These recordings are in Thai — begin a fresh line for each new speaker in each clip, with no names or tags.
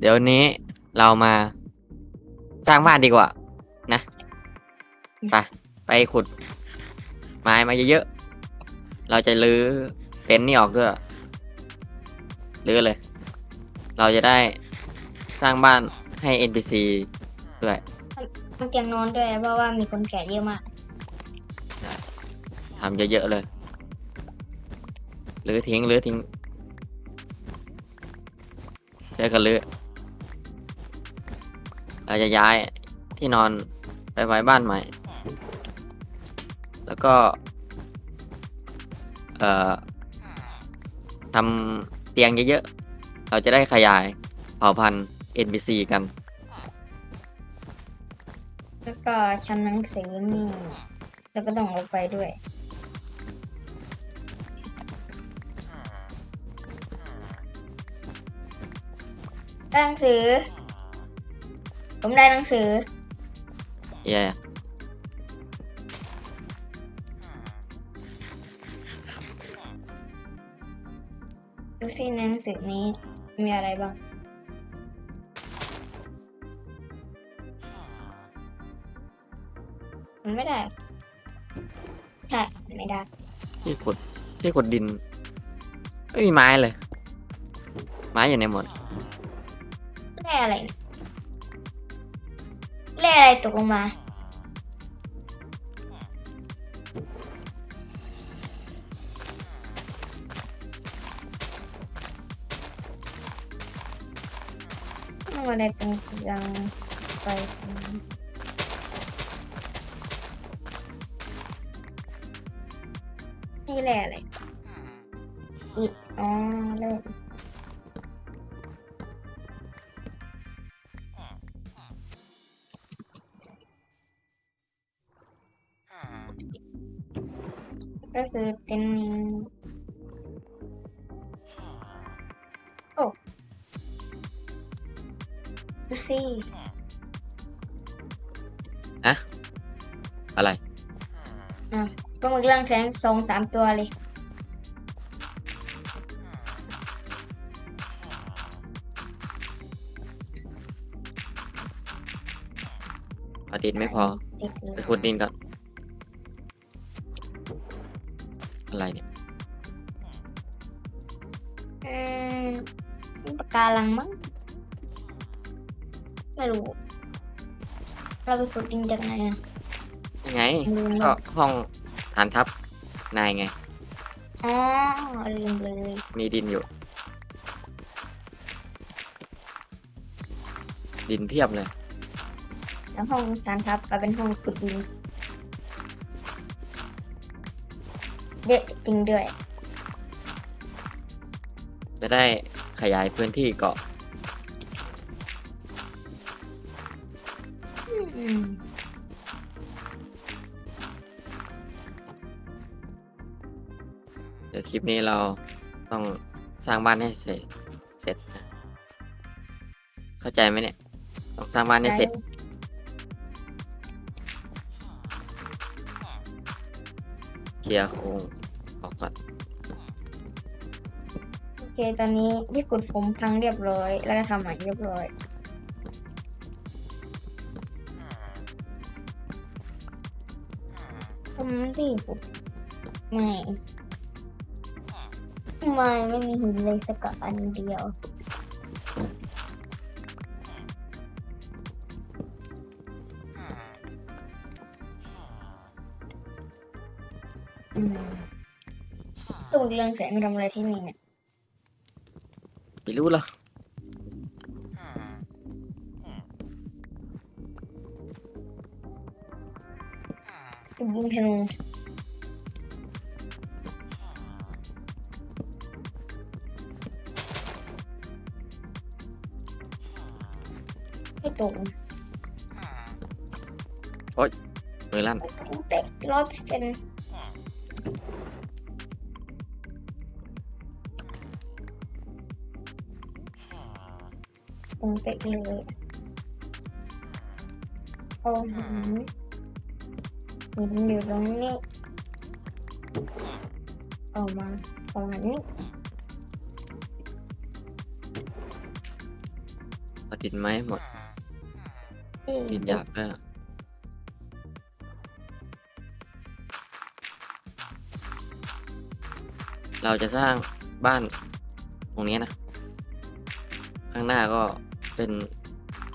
เดี๋ยวนี้เรามาสร้างบ้านดีกว่า นะไปไปขุด ไม้มาเยอะๆ เราจะรื้อเต็นท์นี่ออกด้วยรื้อเลย เราจะได้สร้างบ้านให้ NPC ด้วย
ทำเตียงนอนด้วยเพราะว่ามีคนแก่เยอะมาก
ทำเยอะๆเลยรื้อทิ้งรื้อทิ้งใช้กันรื้อ เราจะย้ายที่นอนไปไว้บ้านใหม่ แล้วก็ เอ่อทำเตียงเยอะๆ เราจะได้ขยายเผ่าพันธุ์ NPC กัน
แล้วก็ชั้นหนังสือนี่แล้วก็ต้องเอาไปด้วย หนังสือ ผมได้หนังสือ
เย่
ดูสิในหนังสือนี้มีอะไรบ้าง มันไม่ได้ ใช่ ไม่ได้
ที่ขุดที่ขุดดิน ไม่มีไม้เลย ไม้อยู่ในหมด
แร่อะไรเนี่ย แร่อะไรตกลงมา อะไรเป็นยังไปนี่แหละอะไรอิดอ๋อเลิก ก็คือเต็นโอ้ดูสิ
อะไร
อะปลาหมึกเรื่องแสงสองสามตัวเลย
อาดินไม่พอ
ติดเล
ไป
ย
ขุดดินก่อน อะไรเนี่ย
อืมปากการังมั้งไม่รู้ เราไปขุดดินจากไหนอะ
ยังไง
ลืมเล
ก็
ย
ห้องฐานทัพนายไง
อ๋อลืมเลย
มีดินอยู่ ดินเพียบเลย
แล้วห้องฐานทัพกลายเป็นห้องขุดดิน เด็ดจริงด้วย
จะได้ขยายพื้นที่เกาะ
อืม
เดี๋ยวคลิปนี้เราต้องสร้างบ้านให้เสร็จเสร็จนะเข้าใจไหมเนี่ย ต้องสร้างบ้านให้เสร็จ เคลียร์โครง
เคตอนนี้ที่ขุดผมพังเรียบร้อย แล้วก็ทำใหม่เรียบร้อย ทำไมที่ขุดไม่ไม่ไม่มีหินเลยสักอันเดียวตูดเรื่องแสงมีทำอะไรที่นี่เนี่ย
ไม่รู้หรอก
ยิงธนูไม่ตก
มือลั่น
เตะร้อยเปอ เซ็นต์ผมเตะเลยโอ้โหหินอยู่ตรงนี้ออกมาประมาณนี้อ
ดินไหมหมด
ที่
ดินยาบด้เราจะสร้างบ้านตรงนี้นะ ข้างหน้าก็ เป็น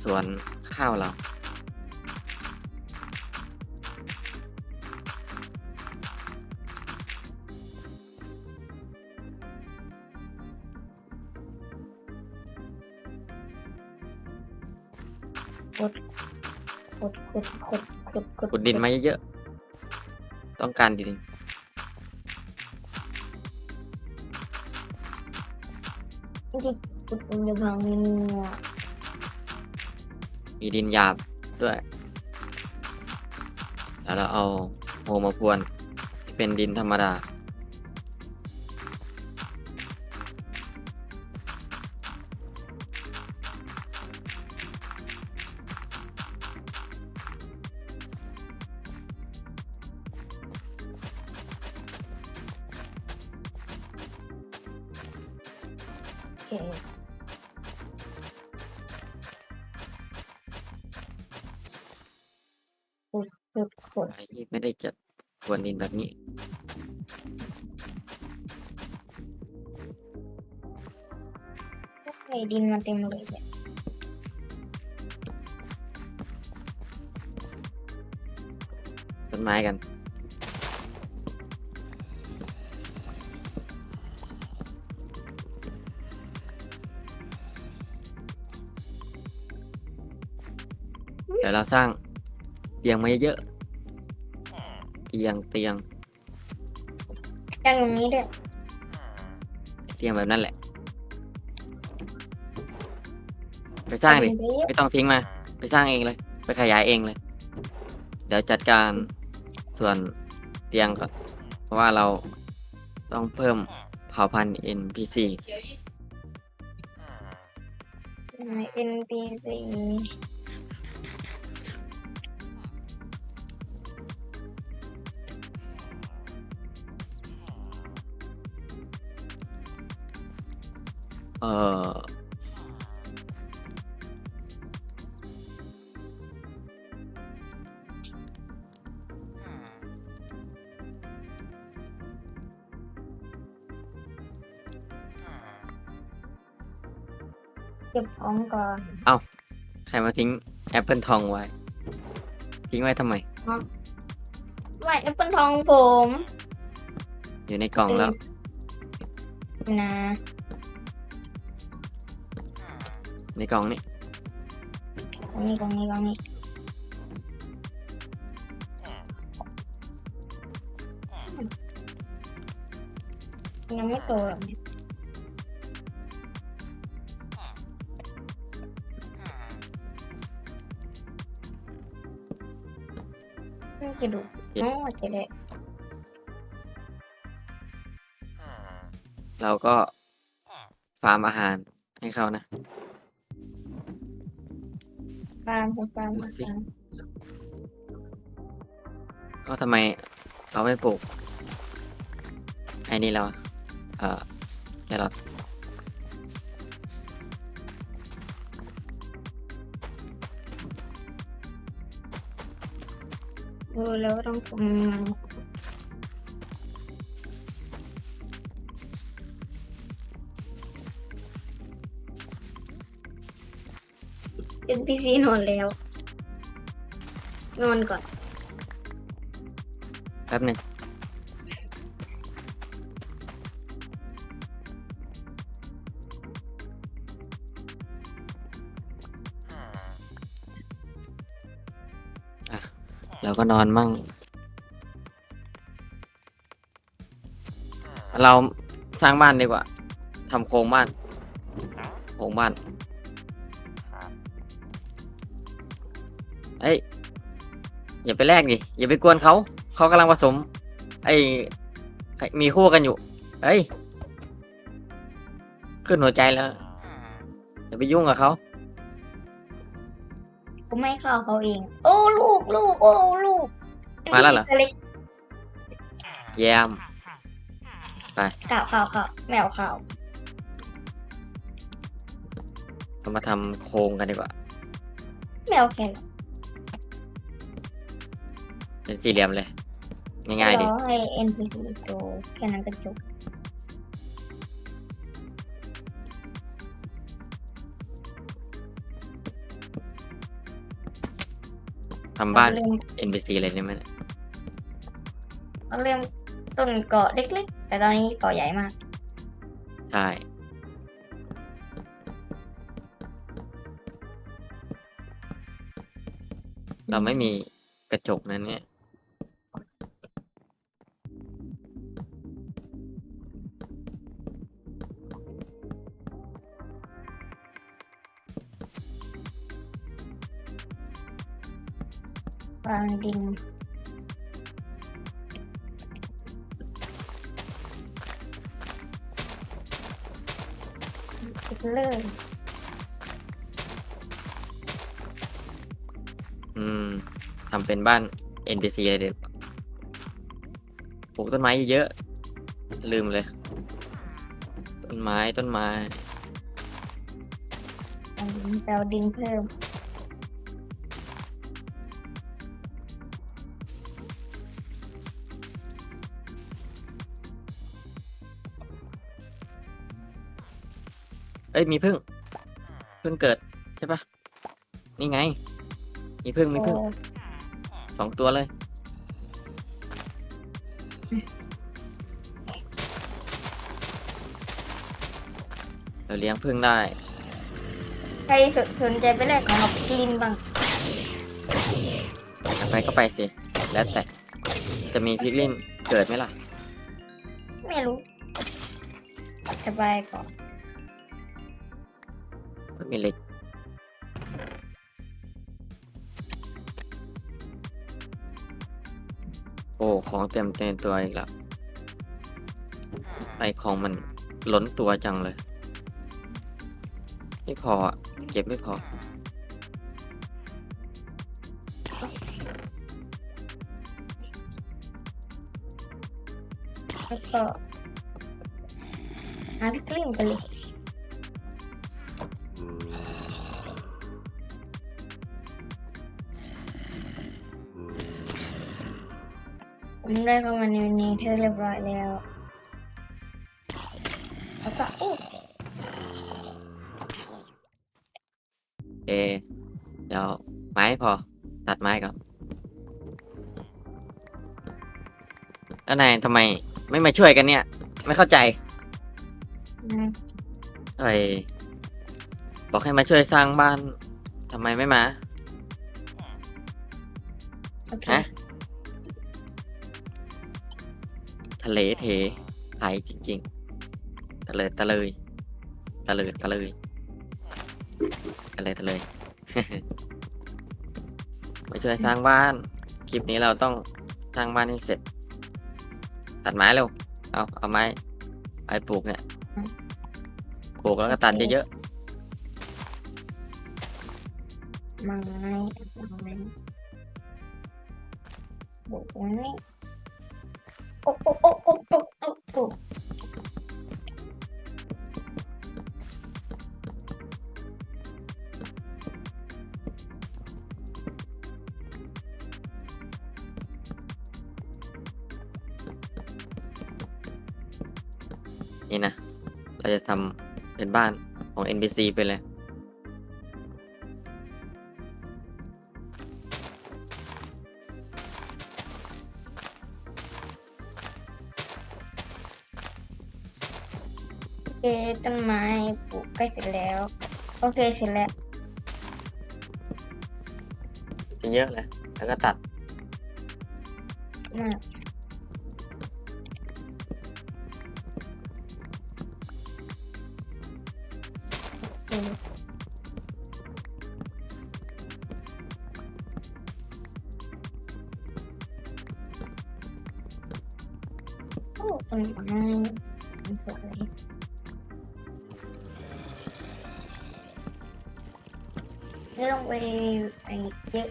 สวนข้าวเรา
ขุดขุดขุดขุดขุด
ขุดดินมาเยอะๆต้องการดิน
จริงๆขุดมันจะพังไมี
ดินหยาบด้วย แล้วเราเอาโฮมาพวนที่เป็นดินธรรมดา ไอ้ดิน
มาเต็มเลยเนี่ย
ต้นไม้กัน เดี๋ยวเราสร้างเตียงมาเยอะๆเตียงเตียง
ยังอย่างนี้ด้วย
เตียงแบบนั้นแหละ ไปสร้างดิ
ไปเยอะ
ไม่ต้องทิ้งมา ไปสร้างเองเลย ไปขยายเองเลย เดี๋ยวจัดการส่วนเตียงก่อน เพราะว่าเราต้องเพิ่มเผ่าพันธุ์ NPC
ทำไม NPC
เออ
เก็บของก่อน
ใครมาทิ้งแอปเปิลทองไว้ ทิ้งไว้ทำไม
ไม่แอปเปิลทองผม
อยู่ในกล่องแล้ว
นะ
ในกล่องนี้
ตรงนี้ตรงนี้ตรงนี้ยังไม่โตหรอกเนี่ย นี่จะดูอ๋อจะได้
เราก็ฟาร์มอาหารให้เขานะ
ฟาร์มฟาร์มฟาร์ม
ดูสิก็ทำไมเราไม่ปลูกไอ้นี่แล้วอะเอ่อแครอท
เออแล้วต้องทำยังไงเป็นพีซีนอนแล้ว นอนก่อน
แป๊บหนึ่ง เราก็นอนมั่ง เราสร้างบ้านดีกว่าทำโครงบ้านโครงบ้านเอ้ยอย่าไปแลกดิอย่าไปกวนเขาเขากำลังผสม ไอ้มีคู่กันอยู่เฮ้ยขึ้นหัวใจแล้วอย่าไปยุ่งกับเขา
กูไม่เข้าเขาเอง โอ้ลูกลูกโอ้ลูก
มาแล้วเหรอ
ตัวเล็ก
แยม
ข่าวข่าวข่าวแมวข่าว
เรามาทำโครงกันดีกว่า
ไม่เอาแค่หรอก
เป็นสี่เหลี่ยมเลย ง่ายๆดิ
รอให้ NPC โตแค่นั้นก็จบ
ทำบ้าน
เริ่ม
NPC เลยได้ไหมเนี่ย
เราเริ่มต้นเกาะเล็กๆ แต่ตอนนี้เกาะใหญ่มาก
ใช่ เราไม่มีกระจกนั้นเนี่ยา
งดินติดเลย
อืมทำเป็นบ้าน NPC เลยเด็กปลูกต้นไม้เยอะๆลืมเลย ต้นไม้ต้นไม้
เอาดินแปลดินเพิ่ม
เอ้ยมีพึ่งพึ่งเกิดใช่ปะนี่ไง มีพึ่งมีพึ่ง
โอ้
สองตัวเลย เราเลี้ยงพึ่งได้
ใครสนสนใจไปแลกของกับกลินบ้าง
อยากไปก็ไปสิ แล้วแต่ จะมีพิกลินเกิดไหมล่ะ
ไม่รู้สบายก่อน็
มีเหล็กโอ้ของเต็มเต็มตัวอีกแล้วไอของมันล้นตัวจังเลย ไม่พออะเก็บไม่พอ
แล้วก็หาพี่กลินกันเลย ผมได้เข้ามาในนี้เธอเรียบร้อยแล้ว แล้วก็อู้
เอเดี๋ยวไม้พอ ตัดไม้ก่อนแล้วนายทำไมไม่มาช่วยกันเนี่ย ไม่เข้าใจ
นะ
เอ้ยบอกให้มาช่วยสร้างบ้านทำไมไม่มา
โอเค
ฮะ ทะเลเทไทยจริงๆ ตะเลยตะเลยตะเลยตะเลยตะเลยตะเลย มาช่วยสร้างบ้าน คลิปนี้เราต้องสร้างบ้านให้เสร็จ ตัดไม้เร็ว เอาเอาไม้ไปปลูกเนี่ย ปลูกแล้วก็ตัดเยอะ
ไม้ไม้บุกตรงนี้ โอ้โอ้โอ้โอ้โอ้โอ้โอ้
นี่นะ เราจะทำเป็นบ้านของ NPC ไปเลย
เคต้นไม้ปลูกใกล้เสร็จแล้ว โอเคเสร็จแล้ว
จะเยอะเลยแล้วก็ตัด
มากโอเคโอ้ต้นไม้ ได้ไปเยอะ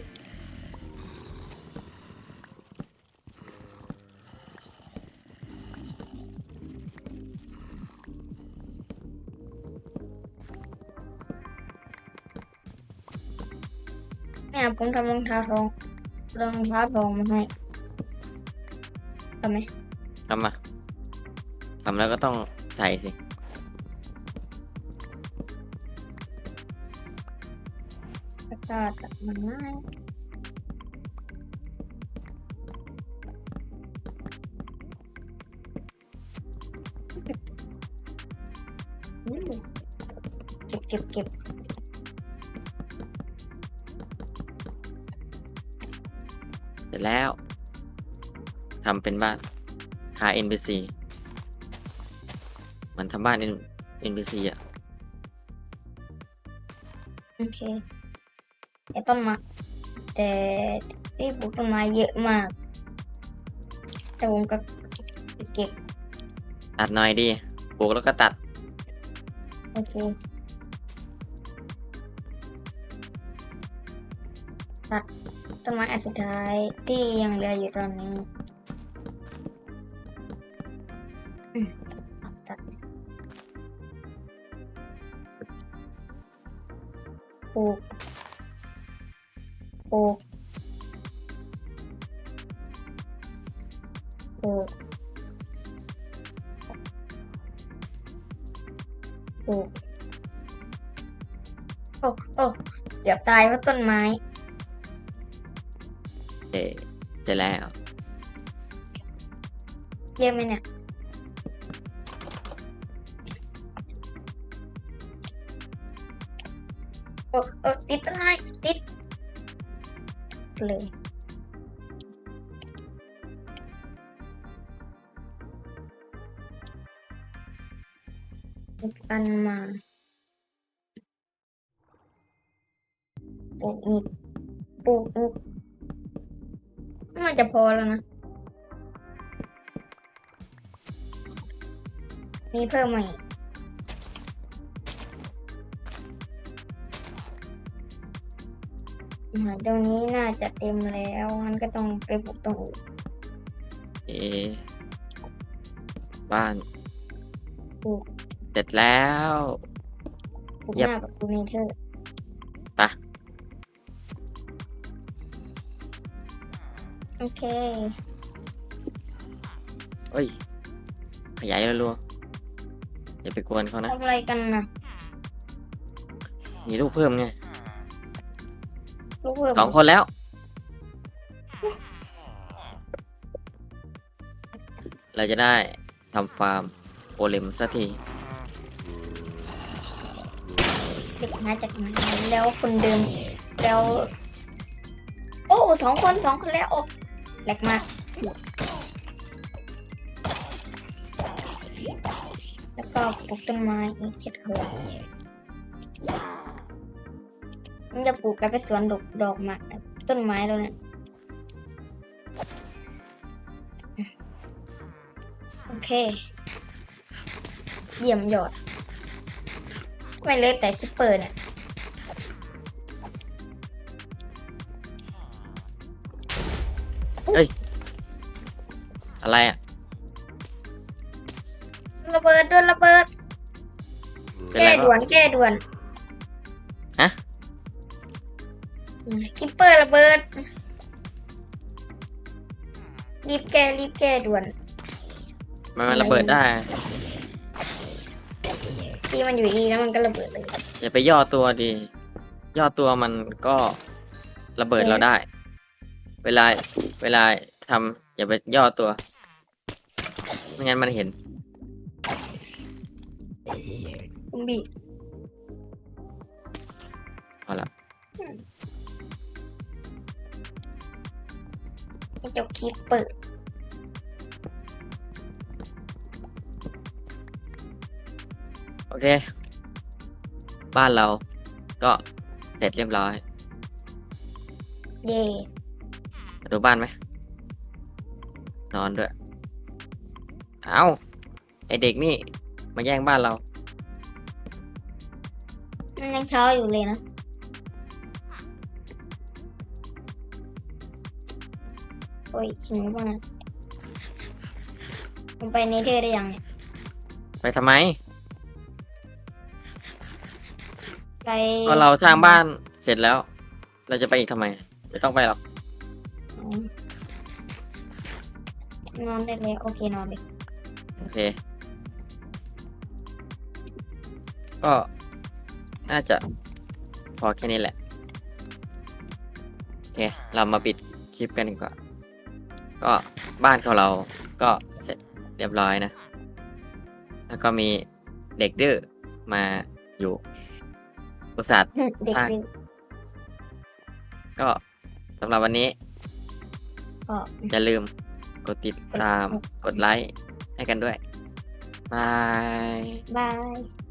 เนี่ยผมทำรองเท้าทองรองเท้าทองมาให้ทำไหม
ทำมาทำแล้วก็ต้องใส่สิ
ก็ตัดมันไม้อืมเก็บเก็บเก็บ
เสร็จแล้วทำเป็นบ้านหา NPC มันทำบ้าน N- NPC อะ
โอเค ไอ้ต้นไม้แต่ที่ปลูกต้นไม้เยอะมากแต่ผมก็เก็บ
ตัดหน่อยดีปลูกแล้วก็ตัด
โอเค ตัดต้นไม้อันสุดท้ายที่ยังเหลืออยู่ตอนนี้อืมตัดปลูก ปลูกปลูกปลูกโอ้โอ้เดี๋ยวตายเพราะต้นไม้
เอ๊ะเสร็จแล้ว
เยอะไหมเนี่ย เลย กันมาปลูกอีกปลูกอีกน่าจะพอแล้วนะ มีเพิ่มมาอี ตรงนี้น่าจะเต็มแล้วงั้นก็ต้องไปปลูกตรงอื่น
เอ๊ะบ้าน
ปลูก
เสร็จแล้ว
ปลูก
เย็
ห
บ
น้าประตูเนเธอร์
ไป
โอเค
เอ้ย ขยายรัวๆอย่าไปกวนเขานะ
ทำอะไรกันนะ
มีลูกเพิ่มไง
ลูกเพิ่ม
สองคนแล้ว เราจะได้ทำฟาร์มโอเลมสักที
เด็กมาจากไหนแล้วคนเดิมแล้ว โอ้สองคนสองคนแล้วโอ้แหลกมากแล้วก็ปลูกต้นไม้อีกเช็ดหัว มันจะปลูกกลายเป็นสวนดอกดอกไม้ต้นไม้แล้วเนี่ยโอเค เยี่ยมยอด ไม่เลยแต่คิปเปอร์เนี่ย
อะไรอะ
ระเบิดโดนระเบิด
เป็น
แก้
ไร
ด่วนแก้ด่วน ปเปอร์ระเบิด รีบแก้รีบแก้ด่วน
มันมันระเบิดได้
ที่มันอยู่ดีแล้วมันก็ระเบิดเลย
อย่าไปย่อตัวดี ย่อตัวมันก็ระเบิด
เอ๊ะ
เราได้ เวลาเวลาทำอย่าไปย่อตัวไม่งั้นมันเห็น
คุณบี
เอาละ
เจ้าคิปเปอร์
โอเค บ้านเราก็เสร็จเรียบร้อย
เย่
มาดูบ้านไหม นอนด้วย เอาไอเด็กนี่ มาแย่งบ้านเรา
มันยังเช้าอยู่เลยนะ โอ้ยหิวมากผมไปเนเธอร์ได้ยังเนี่ย
ไปทำไม
ไป
ก็เราสร้างบ้านเสร็จแล้วเเราจะไปอีกทำไม ไม่ต้องไปหรอก
อ๋อนอนได้เลยโอเคนอนเลย
โอเค ก็ น่าจะ พอแค่นี้แหละ โอเค เรามาปิดคลิปกันดีกว่า ก็บ้านของเราก็เสร็จเรียบร้อยนะ แล้วก็มีเด็กดื้อมาอยู่อุตส่าห์
เด็ก
อะ
ดื้อ
ก็สำหรับวันนี้
ก็
อย่าลืมกดติดตาม กดไลค์ให้กันด้วยบาย
บาย